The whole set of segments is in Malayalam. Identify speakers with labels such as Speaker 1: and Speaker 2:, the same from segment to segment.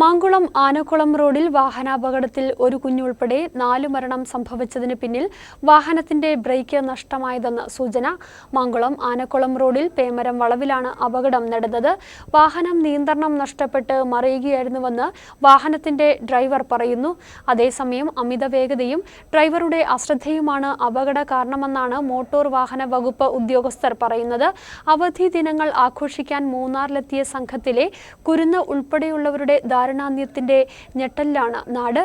Speaker 1: മാങ്കുളം ആനക്കുളം റോഡിൽ വാഹനാപകടത്തിൽ ഒരു കുഞ്ഞുൾപ്പെടെ നാലു മരണം സംഭവിച്ചതിന് പിന്നിൽ വാഹനത്തിന്റെ ബ്രേക്ക് നഷ്ടമായതെന്ന് സൂചന മാങ്കുളം ആനക്കുളം റോഡിൽ പേമരം വളവിലാണ് അപകടം നടന്നത്. വാഹനം നിയന്ത്രണം നഷ്ടപ്പെട്ട് മറിയുകയായിരുന്നുവെന്ന് വാഹനത്തിന്റെ ഡ്രൈവർ പറയുന്നു. അതേസമയം അമിത വേഗതയും ഡ്രൈവറുടെ അശ്രദ്ധയുമാണ് അപകട കാരണമെന്നാണ് മോട്ടോർ വാഹന വകുപ്പ് ഉദ്യോഗസ്ഥർ പറയുന്നത്. അവധി ദിനങ്ങൾ ആഘോഷിക്കാൻ മൂന്നാറിലെത്തിയ സംഘത്തിലെ കുരുന്ന് ഉൾപ്പെടെയുള്ളവരുടെ ദാരുണാന്യത്തിന്റെ ഞെട്ടലിലാണ് നാട്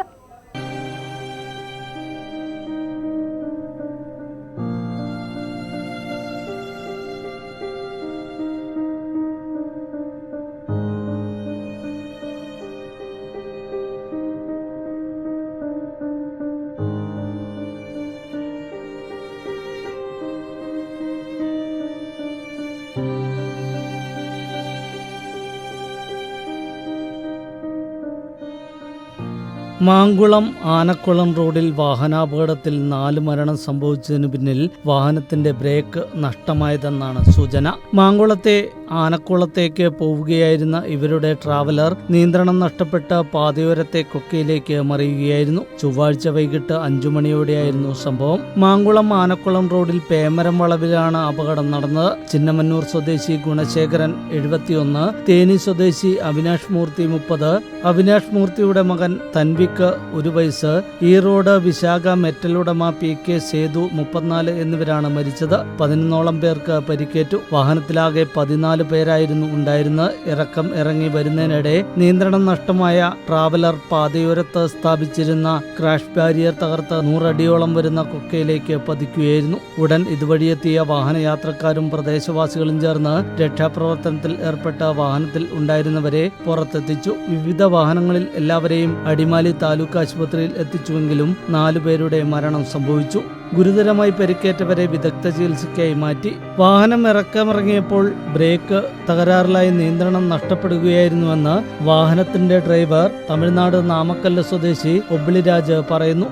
Speaker 2: മാങ്കുളം ആനക്കുളം റോഡിൽ വാഹനാപകടത്തിൽ നാല് മരണം സംഭവിച്ചതിനു പിന്നിൽ വാഹനത്തിന്റെ ബ്രേക്ക് നഷ്ടമായതെന്നാണ് സൂചന. മാങ്കുളത്തെ ആനക്കുളത്തേക്ക് പോവുകയായിരുന്ന ഇവരുടെ ട്രാവലർ നിയന്ത്രണം നഷ്ടപ്പെട്ട പാതയോരത്തെ കൊക്കയിലേക്ക് മറിയുകയായിരുന്നു. ചൊവ്വാഴ്ച വൈകിട്ട് അഞ്ചു മണിയോടെയായിരുന്നു സംഭവം. മാങ്കുളം ആനക്കുളം റോഡിൽ പേമരം വളവിലാണ് അപകടം നടന്നത്. ചിന്നമന്നൂർ സ്വദേശി ഗുണശേഖരൻ എഴുപത്തിയൊന്ന് തേനി സ്വദേശി അവിനാഷ് മൂർത്തി മുപ്പത് അവിനാഷ് മൂർത്തിയുടെ മകൻ തൻവിക്ക് ഒരു വയസ്സ് ഈറോഡ് വിശാഖ മെറ്റൽ ഉടമ പി കെ സേതു മുപ്പത്തിനാല് എന്നിവരാണ് മരിച്ചത്. പതിനൊന്നോളം പേർക്ക് പരിക്കേറ്റു. വാഹനത്തിലാകെ പതിനാല് പേരായിരുന്നു ഉണ്ടായിരുന്ന ഇറക്കം ഇറങ്ങി വരുന്നതിനിടെ നിയന്ത്രണം നഷ്ടമായ ട്രാവലർ പാതയോരത്ത് സ്ഥാപിച്ചിരുന്ന ക്രാഷ് ബാരിയർ തകർത്ത് നൂറടിയോളം വരുന്ന കൊക്കയിലേക്ക് പതിക്കുകയായിരുന്നു. ഉടൻ ഇതുവഴിയെത്തിയ വാഹനയാത്രക്കാരും പ്രദേശവാസികളും ചേർന്ന് രക്ഷാപ്രവർത്തനത്തിൽ ഏർപ്പെട്ട വാഹനത്തിൽ ഉണ്ടായിരുന്നവരെ പുറത്തെത്തിച്ചു. വിവിധ വാഹനങ്ങളിൽ എല്ലാവരെയും അടിമാലി താലൂക്ക് ആശുപത്രിയിൽ എത്തിച്ചുവെങ്കിലും നാലുപേരുടെ മരണം സംഭവിച്ചു. ഗുരുതരമായി പരിക്കേറ്റവരെ വിദഗ്ധ ചികിത്സയ്ക്കായി മാറ്റി വാഹനം ഇറക്കമിറങ്ങിയപ്പോൾ ബ്രേക്ക് തകരാറിലായി നിയന്ത്രണം നഷ്ടപ്പെടുകയായിരുന്നുവെന്ന് വാഹനത്തിന്റെ ഡ്രൈവർ തമിഴ്നാട് നാമക്കല്ല് സ്വദേശി ഒബ്ലിരാജ് പറയുന്നു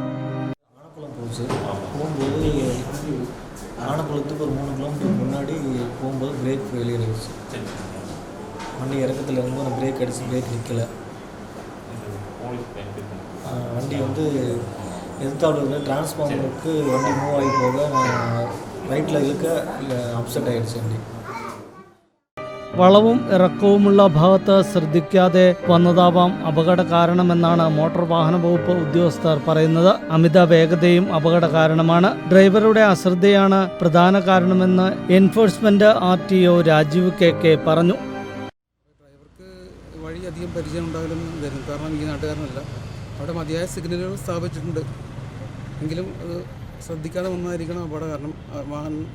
Speaker 3: ஆனக்குளம் போச்சு போகும்போது ஆனக்குளத்துக்கு ஒரு மூணு கிலோமீட்டருக்கு முன்னாடி போகும்போது பிரேக் ஃபெயிலியர் ஆயிடுச்சு வண்டி இறக்கத்தில் இருக்கும்போது நான் பிரேக் அடித்து பிரேக் நிற்கலை வண்டி வந்து எதிர்த்தாவில் இருக்கிற டிரான்ஸ்ஃபார்மருக்கு வண்டி மூவ் ஆகி போக நான் ரைட்டில் இழுக்க இல்லை அப்செட் ஆகிடுச்சு வண்டி
Speaker 2: വളവും ഇറക്കവുമുള്ള ഭാഗത്ത് ശ്രദ്ധിക്കാതെ വന്നതാവാം അപകട കാരണമെന്നാണ് മോട്ടോർ വാഹന വകുപ്പ് ഉദ്യോഗസ്ഥർ പറയുന്നത് അമിത വേഗതയും അപകട കാരണമാണ് ഡ്രൈവറുടെ അശ്രദ്ധയാണ് പ്രധാന കാരണമെന്ന് enforcement R T O Rajeev K K പറഞ്ഞു
Speaker 4: ഡ്രൈവർക്ക് വഴി അധികം പരിചയം ഉണ്ടാവില്ലെന്ന് വരും കാരണം ഈ നാട്ടുകാരനല്ല അവിടെ മതിയായ സിഗ്നലുകൾ സ്ഥാപിച്ചിട്ടുണ്ട്. എങ്കിലും അത് ശ്രദ്ധിക്കാതെ വന്നതായിരിക്കണം അപകടം. കാരണം വാഹനം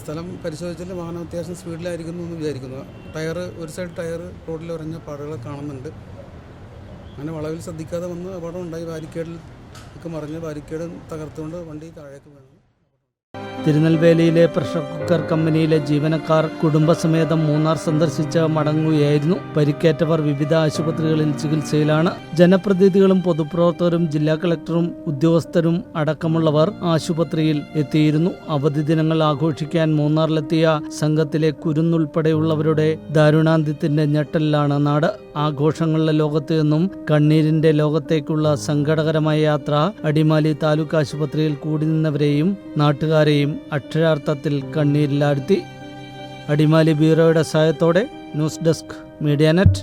Speaker 4: സ്ഥലം പരിശോധിച്ചാൽ വാഹനം അത്യാവശ്യം സ്പീഡിലായിരിക്കുന്നു എന്ന് വിചാരിക്കുന്നു. ടയർ ഒരു സൈഡ് ടയർ റോഡിൽ ഉറഞ്ഞ പാടുകൾ കാണുന്നുണ്ട്. അങ്ങനെ വളവിൽ ശ്രദ്ധിക്കാതെ വന്ന് അപകടം ഉണ്ടായി. ബാരിക്കേഡിൽ ഒക്കെ മറിഞ്ഞ് ബാരിക്കേഡ് തകർത്തുകൊണ്ട് വണ്ടി താഴേക്ക് വീണു.
Speaker 2: തിരുനെൽവേലിയിലെ പ്രഷർ കുക്കർ കമ്പനിയിലെ ജീവനക്കാർ കുടുംബസമേതം മൂന്നാർ സന്ദർശിച്ച് മടങ്ങുകയായിരുന്നു. പരിക്കേറ്റവർ വിവിധ ആശുപത്രികളിൽ ചികിത്സയിലാണ്. ജനപ്രതിനിധികളും പൊതുപ്രവർത്തകരും ജില്ലാ കളക്ടറും ഉദ്യോഗസ്ഥരും അടക്കമുള്ളവർ ആശുപത്രിയിൽ എത്തിയിരുന്നു. അവധി ദിനങ്ങൾ ആഘോഷിക്കാൻ മൂന്നാറിലെത്തിയ സംഘത്തിലെ കുരുന്നുൾപ്പെടെയുള്ളവരുടെ ദാരുണാന്ത്യത്തിന്റെ ഞെട്ടലിലാണ് നാട്. ആഘോഷങ്ങളുടെ ലോകത്ത് നിന്നും കണ്ണീരിന്റെ ലോകത്തേക്കുള്ള സങ്കടകരമായ യാത്ര അടിമാലി താലൂക്ക് ആശുപത്രിയിൽ കൂടി നിന്നവരെയും നാട്ടുകാരെയും അക്ഷരാർത്ഥത്തിൽ കണ്ണീരിലാഴ്ത്തി. അടിമാലി ബ്യൂറോയുടെ സഹായത്തോടെ ന്യൂസ് ഡെസ്ക് മീഡിയ നെറ്റ്.